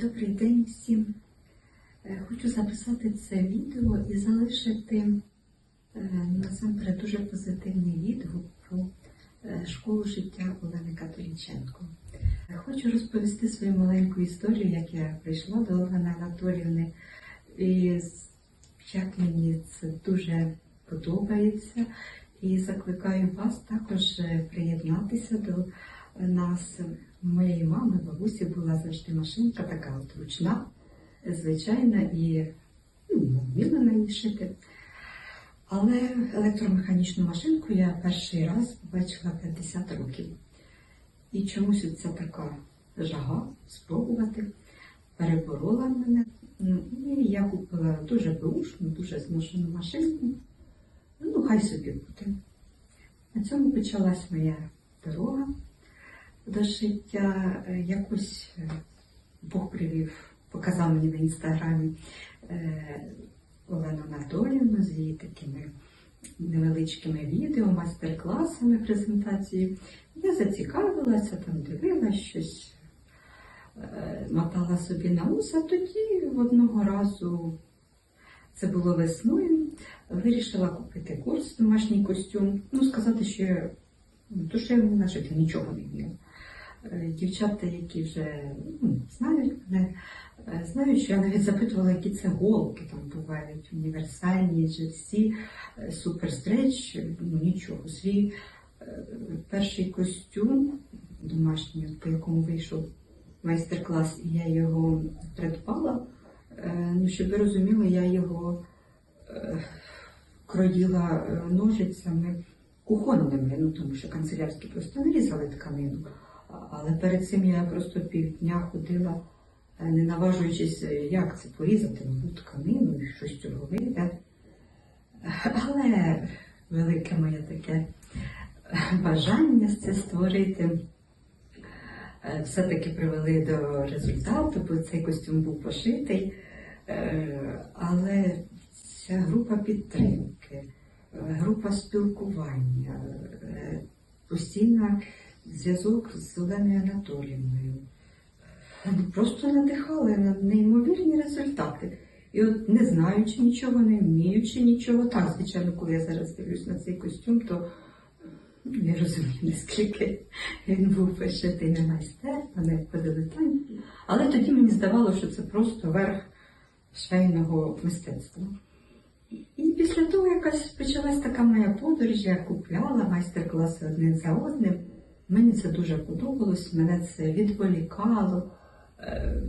Добрий день всім. Е, Хочу записати це відео і залишити е, насамперед дуже позитивний відгук про е, школу життя Олени Католіченко. Хочу розповісти свою маленьку історію, як я прийшла до Олени Анатоліївни, і як мені це дуже подобається. І закликаю вас також приєднатися до нас. Моєї мами, бабусі була завжди машинка така от ручна, звичайна і ну, вміла на ній шити. Але електромеханічну машинку я перший раз побачила 50 років. І чомусь ця така жага спробувати переборола мене. Ну, І я купила дуже беушну, дуже зношену машинку. Ну, хай собі буде. На цьому почалась моя дорога до життя. Е, Якось е, Бог привів, показав мені на інстаграмі е, Олену Анатоліївну з її такими невеличкими відео, майстер-класами, презентацією. Я зацікавилася, там дивилася щось, мотала собі на ус, а тоді одного разу, це було весною, вирішила купити курс домашній костюм. Ну, сказати, що я то, що я нічого не вміла. Е, Дівчата, які вже ну, знають мене, е, знають, що я навіть запитувала, які це голки там бувають, універсальні, джерсі, е, суперстреч, ну нічого. Свій перший костюм домашній, по якому вийшов майстер-клас, і я його придбала. Ну, щоб ви розуміли, я його кроїла ножицями кухонними, ну тому що канцелярські просто нарізали тканину. Але перед цим я просто півдня ходила, е, не наважуючись, е, як це порізати нову тканину і щось цього вийде. Але велике моє таке е, бажання це створити. Все-таки привели до результату, бо цей костюм був пошитий. Але ця група підтримки, група спілкування, постійна зв'язок з Оленою Анатоліївною. Ну, Просто надихали на неймовірні результати. І от не знаючи нічого, не вміючи нічого, так, звичайно, коли я зараз дивлюсь на цей костюм, то ну, не розумію, наскільки він був пошитий не майстерно, не по дилетанті. Але тоді мені здавалося, що це просто верх швейного мистецтва. І після того якась почалась така моя подорож, я купляла майстер-класи один за одним. Мені це дуже подобалось, мене це відволікало, е,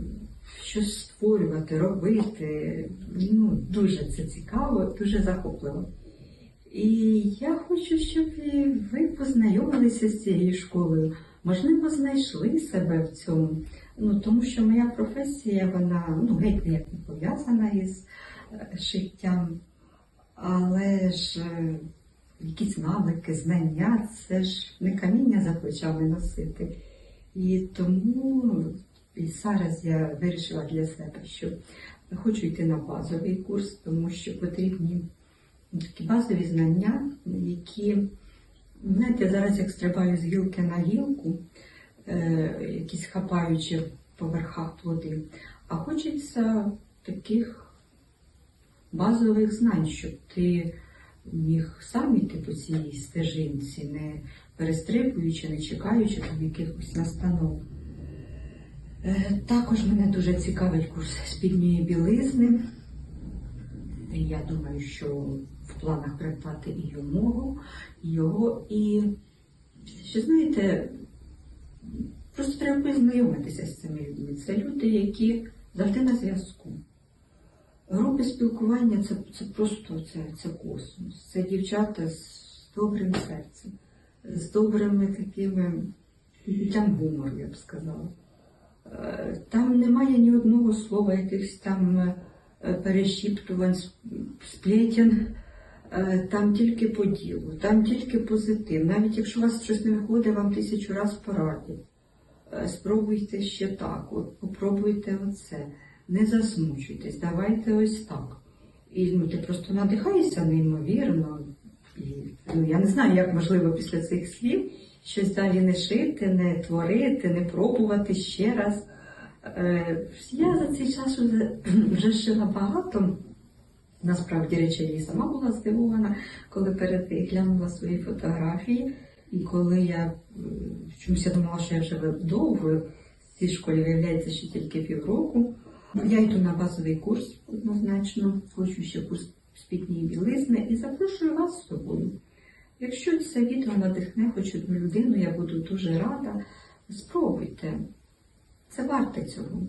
щось створювати, робити. Ну, дуже це цікаво, дуже захопливо. І я хочу, щоб ви познайомилися з цією школою, можливо, знайшли себе в цьому. Ну, тому що моя професія, вона ну, геть ніяк не пов'язана із е, шиттям. Але ж е, якісь навики, знання, це ж не каміння за плечами носити. І тому і зараз я вирішила для себе, що хочу йти на базовий курс, тому що потрібні такі базові знання, які, знаєте, зараз як стрибаю з гілки на гілку, е, якісь хапаючи по верхах плоди, а хочеться таких базових знань, щоб ти міг сам іти по цій стежинці, не перестрибуючи, не чекаючи там якихось настанов. Е, Також мене дуже цікавить курс спільної білизни. Я думаю, що в планах придбати і і його. І ще знаєте, просто треба познайомитися з цими людьми. Це люди, які завжди на зв'язку. Групи спілкування це, це просто це, це космос. Це дівчата з добрим серцем, з добрими такими відчуттям гумору, я б сказала. Е, Там немає ні одного слова, якихось там е, перешіптувань, сп- сплетен. Е, Там тільки по ділу, там тільки позитив. Навіть якщо у вас щось не виходить, вам тисячу разів порадять. Спробуйте ще так, от попробуйте оце. Не засмучуйтесь, давайте ось так. І ну, ти просто надихаєшся неймовірно. І, ну, я не знаю, як можливо після цих слів щось далі не шити, не творити, не пробувати ще раз. Е, Я за цей час вже, вже шила багато. Насправді речей і сама була здивована, коли переглянула свої фотографії. І коли я чомусь я думала, що я вже довго в цій школі виявляється, що тільки півроку. Я йду на базовий курс однозначно, хочу ще курс спідньої білизни і запрошую вас з собою. Якщо це відео надихне хоч одну людину, я буду дуже рада. Спробуйте. Це варте цього.